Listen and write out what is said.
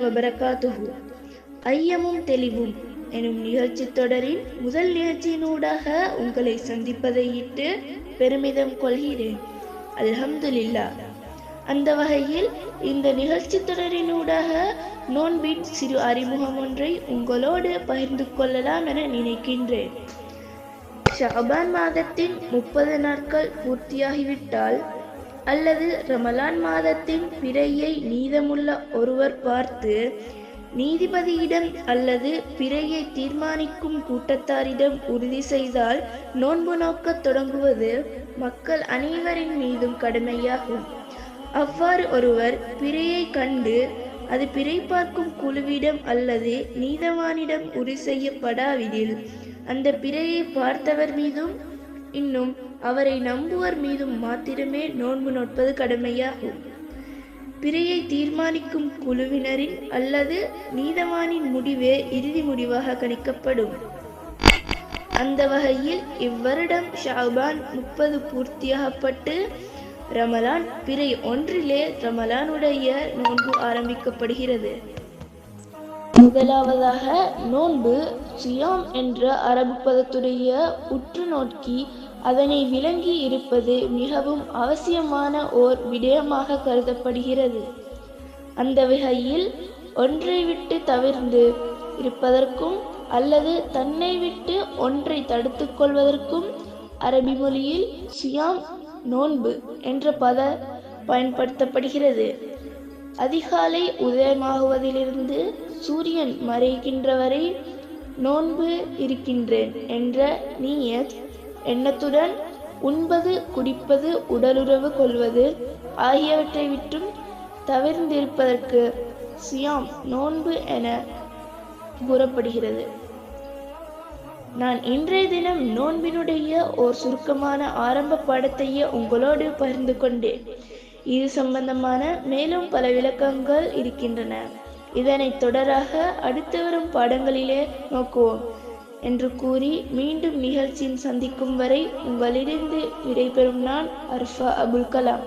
வபரகாத்துஹு. ஐயமும் தெளிவும் எனும் நிகழ்ச்சி தொடரின் முதல் நிகழ்ச்சியினூடாக உங்களை சந்திப்பதையிட்டு பெருமிதம் கொள்கிறேன். அல்ஹம்துலில்லா. அந்த வகையில் இந்த நிகழ்ச்சி தொடரினூடாக நோன்பின் சிறு அறிமுகம் ஒன்றை உங்களோடு பகிர்ந்து கொள்ளலாம் என நினைக்கின்றேன். ஷாபான் மாதத்தின் முப்பது நாட்கள் பூர்த்தியாகிவிட்டால் அல்லது ரமலான் மாதத்தின் பிறையை நீதமுள்ள ஒருவர் பார்த்து நீதிபதியிடம் அல்லது பிறையை தீர்மானிக்கும் கூட்டத்தாரிடம் உறுதி செய்தால் நோன்பு நோக்கத் தொடங்குவது மக்கள் அனைவரின் மீதும் கடமையாகும். அவ்வாறு ஒருவர் பிறையை கண்டு அது பிறை பார்க்கும் குழுவிடம் அல்லது நீதவானிடம் உறுதி செய்யப்படாவிடில் அந்த பிறையை பார்த்தவர் மீதும் இன்னும் அவரை நம்புவர் மீதும் மாத்திரமே நோன்பு நோட்பது கடமையாகும். பிறையை தீர்மானிக்கும் குழுவினரின் அல்லது நீதவானின் முடிவே இறுதி முடிவாக கணிக்கப்படும். அந்த வகையில் இவ்வருடம் ஷாபான் முப்பது பூர்த்தியாகப்பட்டு ரமலான் பிறை ஒன்றிலே ரமலானுடைய நோன்பு ஆரம்பிக்கப்படுகிறது. முதலாவதாக நோன்பு சியாம் என்ற அரபு பதத்துடைய உற்று நோக்கி அதனை விளங்கி இருப்பது மிகவும் அவசியமான ஓர் விடயமாக கருதப்படுகிறது. அந்த வகையில் ஒன்றை விட்டு தவிர்ந்து இருப்பதற்கும் அல்லது தன்னை விட்டு ஒன்றை தடுத்து கொள்வதற்கும் அரபி மொழியில் சியாம் நோன்பு என்ற பத பயன்படுத்தப்படுகிறது. அதிகாலை உதயமாகுவதிலிருந்து சூரியன் மறைகின்ற வரை நோன்பு இருக்கின்றேன் என்ற நீயத் எண்ணத்துடன் உண்பது குடிப்பது உடலுறவு கொள்வது ஆகியவற்றை விட்டும் தவிர்ந்திருப்பதற்கு சியாம் நோன்பு என கூறப்படுகிறது. நான் இன்றைய தினம் நோன்பினுடைய ஓர் சுருக்கமான ஆரம்ப பாடத்தையே உங்களோடு பகிர்ந்து கொண்டேன். இது சம்பந்தமான மேலும் பல விளக்கங்கள் இருக்கின்றன. இதனை தொடராக அடுத்து வரும் பாடங்களிலே நோக்குவோம். என்று கூறி மீண்டும் நிகழ்ச்சியில் சந்திக்கும் வரை உங்களிடந்து விடைபெறும் நான் அர்ஃபா அபுல் கலாம்.